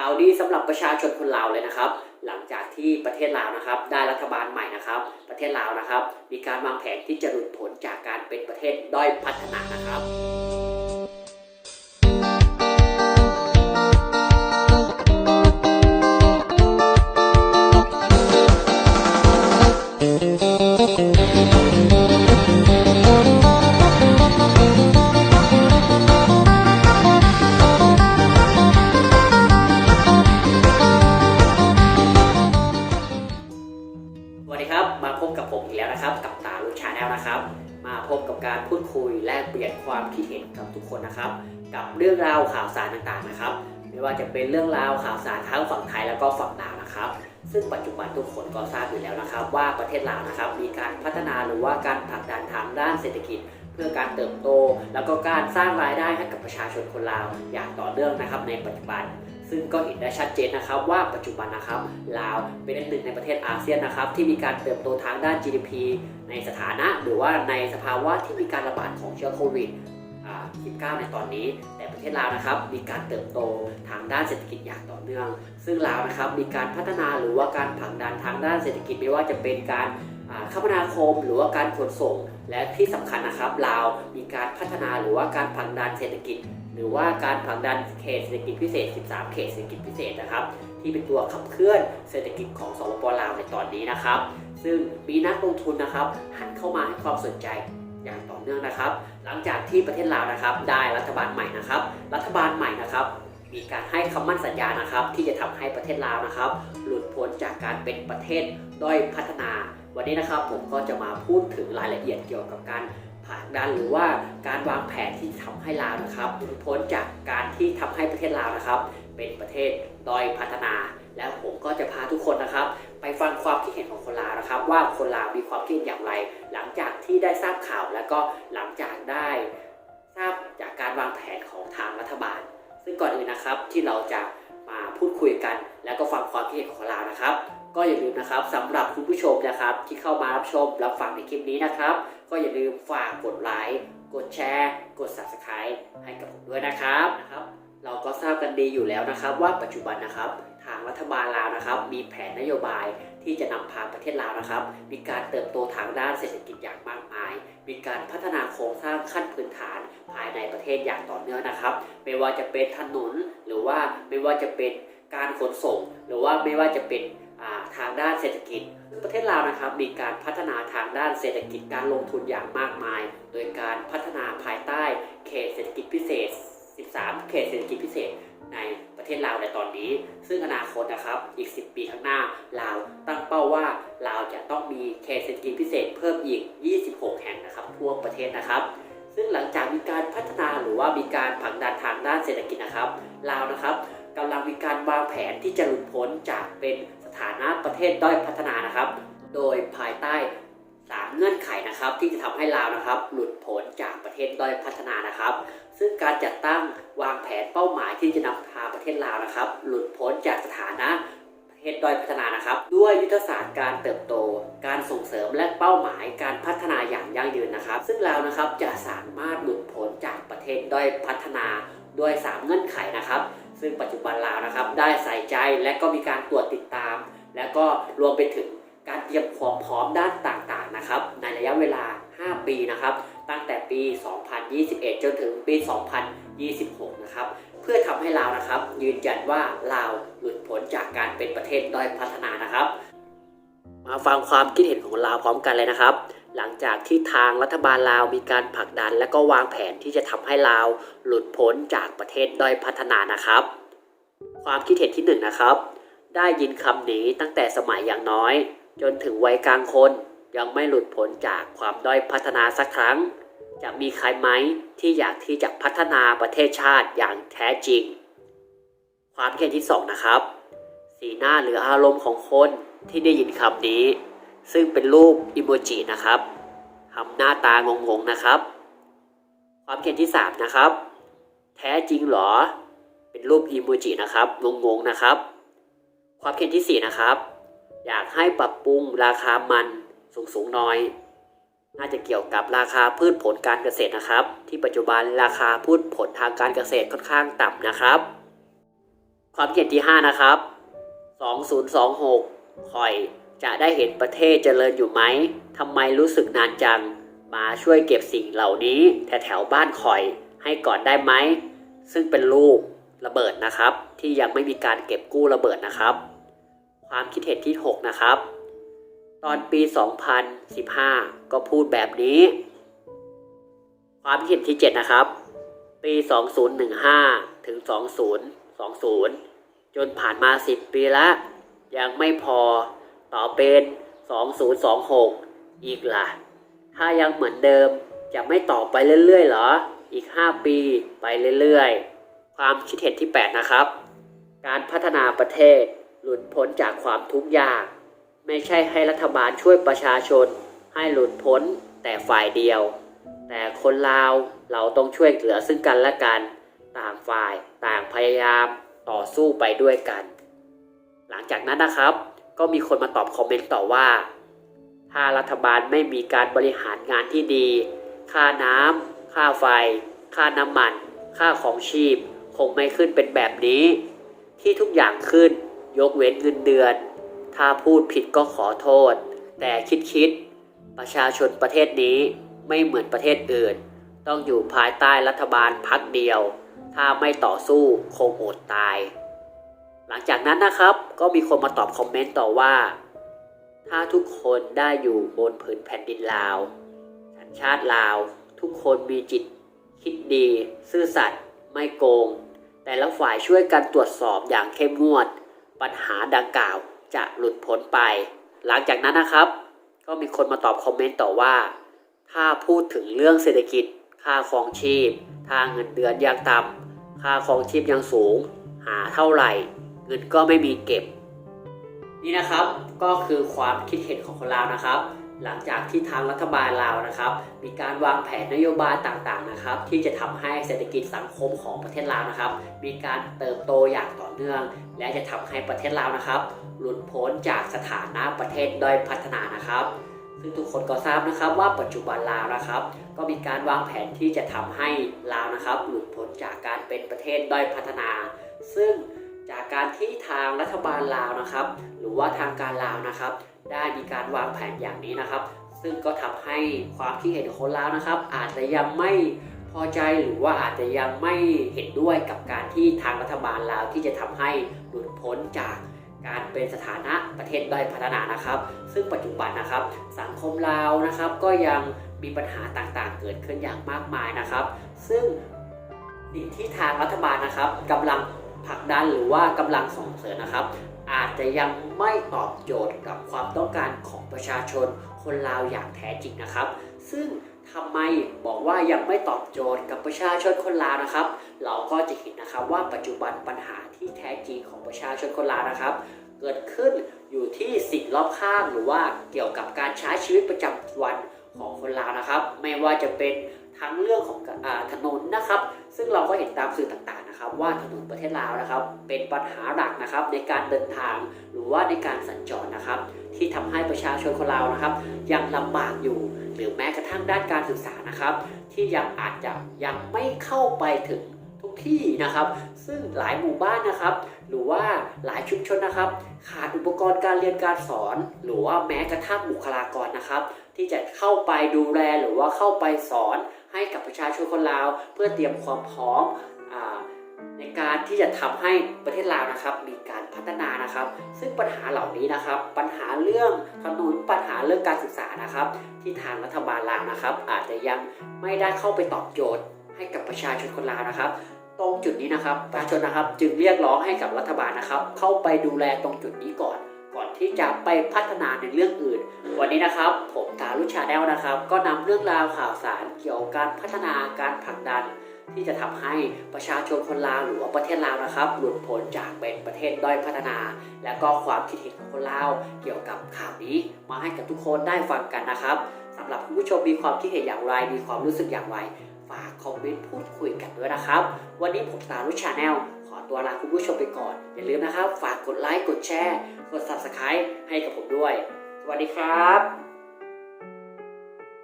ข่าวดีสำหรับประชาชนคนลาวเลยนะครับ หลังจากที่ประเทศลาวนะครับ ได้รัฐบาลใหม่นะครับ ประเทศลาวนะครับ มีการวางแผนที่จะหลุดพ้นจากการเป็นประเทศด้อยพัฒนานะครับ นะครับ กับตาลูกชาแนลนะครับ มาพบกับการพูดคุยแลกเปลี่ยนความคิดเห็นกับทุกคนนะครับ กับเรื่องราวข่าวสารต่างๆนะครับ ไม่ว่าจะเป็นเรื่องราวข่าวสารทั้งฝั่งไทยแล้วก็ฝั่งลาวนะครับ ซึ่งปัจจุบันทุกคนก็ทราบอยู่แล้วนะครับ ว่าประเทศลาวนะครับ มีการพัฒนาหรือว่าการผลักดันทางด้านเศรษฐกิจเพื่อการเติบโต แล้วก็การสร้างรายได้ให้กับประชาชนคนลาวอย่างต่อเนื่องนะครับในปัจจุบัน ซึ่งก็เห็นได้ชัดเจนนะครับว่าปัจจุบันนะครับลาวเป็นหนึ่งในประเทศอาเซียนนะครับที่มีการเติบโตทางด้าน GDP ในสถานะ หรือว่าในสภาวะที่มีการระบาดของเชื้อโควิด19 ในตอนนี้ แต่ประเทศลาวนะครับมีการเติบโตทางด้านเศรษฐกิจอย่างต่อเนื่อง ซึ่งลาวนะครับมีการพัฒนาหรือว่าการผลักดันทางด้านเศรษฐกิจไม่ว่าจะเป็นการคมนาคมหรือว่าการขนส่ง และที่สำคัญนะครับลาวมีการพัฒนาหรือว่าการผลักดันเศรษฐกิจ หรือว่าการผลักดันเขตเศรษฐกิจพิเศษ 13 เขตเศรษฐกิจพิเศษนะครับ ที่เป็นตัวขับเคลื่อนเศรษฐกิจของสปปลาวในตอนนี้นะครับ ซึ่งมีนักลงทุนนะครับหันเข้ามาให้ความสนใจอย่างต่อเนื่องนะครับ หลังจากที่ประเทศลาวนะครับ ได้รัฐบาลใหม่นะครับ รัฐบาลใหม่นะครับ มีการให้คำมั่นสัญญานะครับ ที่จะทำให้ประเทศลาวนะครับ หลุดพ้นจากการเป็นประเทศด้อยพัฒนา วันนี้นะครับผมก็จะมาพูดถึงรายละเอียดเกี่ยวกับการ ผลักดันหรือว่าการวางแผนที่ทำให้ลาวนะครับพ้นจากการที่ทำให้ประเทศลาวนะครับ เป็นประเทศด้อยพัฒนา แล้วผมก็จะพาทุกคนนะครับ ไปฟังความคิดเห็นของคนลาวนะครับ ว่าคนลาวมีความคิดอย่างไร หลังจากที่ได้ทราบข่าวแล้วก็หลังจากได้ทราบจากการวางแผนของทางรัฐบาล ซึ่งก่อนอื่นนะครับที่เราจะมาพูดคุยกัน แล้วก็ฟังความคิดเห็นของคนลาวนะครับ ก็อย่าลืมนะครับสำหรับคุณผู้ชมนะครับ ที่เข้ามารับชมรับฟังในคลิปนี้นะครับ ก็อย่าลืมฝากกดไลค์กดแชร์ กด subscribe ให้กับผมด้วยนะครับนะครับ เราก็ทราบกันดีอยู่แล้วนะครับ ว่าปัจจุบันนะครับทางรัฐบาลลาวนะครับ มีแผนนโยบายที่จะนำพาประเทศลาวนะครับ มีการเติบโตทางด้านเศรษฐกิจอย่างมากมาย มีการพัฒนาโครงสร้างขั้นพื้นฐานภายในประเทศอย่างต่อเนื่องนะครับ ไม่ว่าจะเป็นถนนหรือว่าไม่ว่าจะเป็นการขนส่ง หรือว่าไม่ว่าจะเป็น ทางด้านเศรษฐกิจประเทศลาวนะครับมีการพัฒนาทางด้านเศรษฐกิจการลงทุนอย่างมากมาย โดยการพัฒนาภายใต้เขตเศรษฐกิจพิเศษ 13 เขตเศรษฐกิจพิเศษในประเทศลาวในตอนนี้ ซึ่งอนาคตนะครับอีก 10 ปีข้างหน้าลาวตั้งเป้าว่าลาวจะต้องมีเขตเศรษฐกิจพิเศษเพิ่มอีก 26 แห่งนะครับทั่วประเทศนะครับ ซึ่งหลังจากมีการพัฒนาหรือว่ามีการผลักดันทางด้านเศรษฐกิจนะครับลาวนะครับกำลังมีการวางแผนที่จะหลุดพ้นจากเป็น สถานะประเทศด้อยพัฒนานะครับ โดยภายใต้สามเงื่อนไขนะครับที่จะทำให้ลาวนะครับ หลุดพ้นจากประเทศด้อยพัฒนานะครับ ซึ่งการจัดตั้งวางแผนเป้าหมายที่จะนำพาประเทศลาวนะครับ หลุดพ้นจากสถานะประเทศด้อยพัฒนานะครับ ด้วยยุทธศาสตร์การเติบโต การส่งเสริมและเป้าหมายการพัฒนาอย่างยั่งยืนนะครับ ซึ่งลาวนะครับจะสามารถหลุดพ้นจากประเทศด้อยพัฒนาด้วยสามเงื่อนไขนะครับ ซึ่งปัจจุบันลาวนะครับ ได้ใส่ใจและก็มีการตรวจติดตาม และก็รวมไปถึงการเตรียมความพร้อมด้านต่างๆนะครับ ในระยะเวลา 5 ปีนะครับ ตั้งแต่ปี 2021 จนถึงปี 2026 นะครับ เพื่อทำให้ลาวนะครับ ยืนยันว่าลาวหลุดพ้นจากการเป็นประเทศด้อยพัฒนานะครับ มาฟังความคิดเห็นของลาวพร้อมกันเลยนะครับ หลังจากที่ทางรัฐบาลลาวมีการผลักดัน และก็วางแผนที่จะทำให้ลาวหลุดพ้นจากประเทศด้อยพัฒนานะครับ ความคิดเห็นที่หนึ่งนะครับ ได้ยินคำนี้ตั้งแต่สมัยอย่างน้อย จนถึงวัยกลางคนยังไม่หลุดพ้นจากความด้อยพัฒนาสักครั้ง จะมีใครไหมที่อยากที่จะพัฒนาประเทศชาติอย่างแท้จริง ความคิดเห็นที่สองนะครับ สีหน้าหรืออารมณ์ของคนที่ได้ยินคำนี้ ซึ่งเป็นรูปอิโมจินะครับทำหน้าตางงๆนะครับ ความเห็นที่สามนะครับ แท้จริงหรอ เป็นรูปอีโมจินะครับงงๆนะครับ ความเห็นที่4นะครับ อยากให้ปรับปรุงราคามันสูงสูงๆหน้อยน่าจะเกี่ยวกับราคาพืชผลการเกษตรนะครับ ที่ปัจจุบันราคาพืชผลทางการเกษตรค่อนข้างต่ำนะครับ ความเห็นที่ 5 นะครับ 2026คอย จะได้เห็นประเทศเจริญอยู่ไหมทำไมรู้สึกนานจัง มาช่วยเก็บสิ่งเหล่านี้แถวแถวๆบ้านคอยให้ก่อนได้ไหม ซึ่งเป็นรูประเบิดนะครับ ที่ยังไม่มีการเก็บกู้ระเบิดนะครับ ความคิดเห็นที่ 6 นะครับ ตอนปี 2015 ก็พูดแบบนี้ ความคิดเห็นที่ 7 นะครับ ปี 2015 ถึง 2020 จนผ่านมา 10 ปีละยังไม่พอ ต่อเป็น 2026 อีกล่ะ ถ้ายังเหมือนเดิมจะไม่ต่อไปเรื่อยๆเหรอ อีก 5 ปีไปเรื่อยๆ ความคิดเห็นที่ 8 นะครับ การพัฒนาประเทศหลุดพ้นจากความทุกข์ยาก ไม่ใช่ให้รัฐบาลช่วยประชาชน ให้หลุดพ้นแต่ฝ่ายเดียว แต่คนลาวเราต้องช่วยเหลือซึ่งกันและกัน ต่างฝ่ายต่างพยายามต่อสู้ไปด้วยกัน หลังจากนั้นนะครับ ก็มีคนมาตอบคอมเมนต์ต่อว่า ถ้ารัฐบาลไม่มีการบริหารงานที่ดี ค่าน้ำค่าไฟ ค่าน้ำมัน ค่าของชีพ คงไม่ขึ้นเป็นแบบนี้ ที่ทุกอย่างขึ้น ยกเว้นเงินเดือน ถ้าพูดผิดก็ขอโทษ แต่คิดคิดๆประชาชนประเทศนี้ไม่เหมือนประเทศอื่น ต้องอยู่ภายใต้รัฐบาลพักเดียว ถ้าไม่ต่อสู้คงอดตาย หลังจากนั้นนะครับ ก็มีคนมาตอบคอมเมนต์ต่อว่า ถ้าทุกคนได้อยู่บนผืนแผ่นดินลาวสัญชาติลาว ทุกคนมีจิตคิดดี ซื่อสัตย์ไม่โกง แต่ละฝ่ายช่วยกันตรวจสอบอย่างเข้มงวด ปัญหาดังกล่าวจะหลุดพ้นไป หลังจากนั้นนะครับ ก็มีคนมาตอบคอมเมนต์ต่อว่า ถ้าพูดถึงเรื่องเศรษฐกิจ ค่าครองชีพ ทางเงินเดือนยังต่ำค่าครองชีพยังสูง หาเท่าไหร่ เงินก็ไม่มีเก็บ นี่นะครับก็คือความคิดเห็นของคนลาวนะครับ หลังจากที่ทางรัฐบาลลาวนะครับ มีการวางแผนนโยบายต่างๆนะครับ ที่จะทำให้เศรษฐกิจสังคมของประเทศลาวนะครับ มีการเติบโตอย่างต่อเนื่อง และจะทำให้ประเทศลาวนะครับ หลุดพ้นจากสถานะประเทศด้อยพัฒนานะครับซึ่งทุกคนก็ทราบนะครับว่าปัจจุบันลาวนะครับ ก็มีการวางแผนที่จะทำให้ลาวนะครับ หลุดพ้นจากการเป็นประเทศด้อยพัฒนา ซึ่ง จากการที่ทางรัฐบาลลาวนะครับ หรือว่าทางการลาวนะครับ ได้มีการวางแผนอย่างนี้นะครับ ซึ่งก็ทำให้ความคิดเห็นของคนลาวนะครับ อาจจะยังไม่พอใจหรือว่าอาจจะยังไม่เห็นด้วยกับการที่ทางรัฐบาลลาวที่จะทำให้หลุดพ้นจากการเป็นสถานะประเทศด้อยพัฒนานะครับ ซึ่งปัจจุบันนะครับ สังคมลาวนะครับก็ยังมีปัญหาต่างๆ เกิดขึ้นอย่างมากมายนะครับ ซึ่งสิ่งที่ทางรัฐบาลนะครับกำลัง ผลักดันหรือว่ากำลังส่งเสริมนะครับ อาจจะยังไม่ตอบโจทย์กับความต้องการของประชาชนคนลาวอย่างแท้จริงนะครับ ซึ่งทำไมบอกว่ายังไม่ตอบโจทย์กับประชาชนคนลาวนะครับ เราก็จะเห็นนะครับว่าปัจจุบันปัญหาที่แท้จริงของประชาชนคนลาวนะครับ เกิดขึ้นอยู่ที่สิ่งรอบข้างหรือว่าเกี่ยวกับการใช้ชีวิตประจำวันของคนลาวนะครับ ไม่ว่าจะเป็น ทั้งเรื่องของอถนนนะครับ ซึ่งเราก็เห็นตามสื่อต่างๆนะครับ ว่าถนนประเทศลาวนะครับ เป็นปัญหาหลักนะครับในการเดินทางหรือว่าในการสัญจรนะครับ ที่ทำให้ประชาชนคนลาวนะครับ ยังลำบากอยู่ หรือแม้กระทั่งด้านการศึกษานะครับ ที่ยังอาจจะยังไม่เข้าไปถึงทุกที่นะครับ ซึ่งหลายหมู่บ้านนะครับ หรือว่าหลายชุมชนนะครับ ขาดอุปกรณ์การเรียนการสอน หรือว่าแม้กระทั่งบุคลากรนะครับ ที่จะเข้าไปดูแลหรือว่าเข้าไปสอน ให้กับประชาชนคนลาว เพื่อเตรียมความพร้อมอในการที่จะทำให้ประเทศลาวนะครับ มีการพัฒนานะครับ ซึ่งปัญหาเหล่านี้นะครับ ปัญหาเรื่องถนนปัญหาเรื่องการศึกษานะครับ ที่ทางรัฐบาลลาวนะครับ อาจจะยังไม่ได้เข้าไปตอบโจทย์ ให้กับประชาชนคนลาวนะครับตรงจุดนี้นะครับประชาชนนะครับจึงเรียกร้องให้กับรัฐบาลนะครับ เข้าไปดูแลตรงจุดนี้ก่อน ก่อนที่จะไปพัฒนาในเรื่องอื่น วันนี้นะครับ ผมตาลุชาแนลนะครับ ก็นำเรื่องราวข่าวสารเกี่ยวกับการพัฒนาการผลักดัน ที่จะทำให้ประชาชนคนลาวหรือว่าประเทศลาวนะครับ หลุดพ้นจากเป็นประเทศด้อยพัฒนา และก็ความคิดเห็นของคนลาวเกี่ยวกับข่าวนี้ มาให้กับทุกคนได้ฟังกันนะครับสำหรับคุณผู้ชมมีความคิดเห็นอย่างไร มีความรู้สึกอย่างไรฝากคอมเมนต์พูดคุยกันด้วยนะครับ วันนี้ผมตาลุชาแนล ตัวลาคุณผู้ชมไปก่อน อย่าลืมนะครับ ฝากกดไลค์ กดแชร์ กด subscribe ให้กับผมด้วย สวัสดีครับ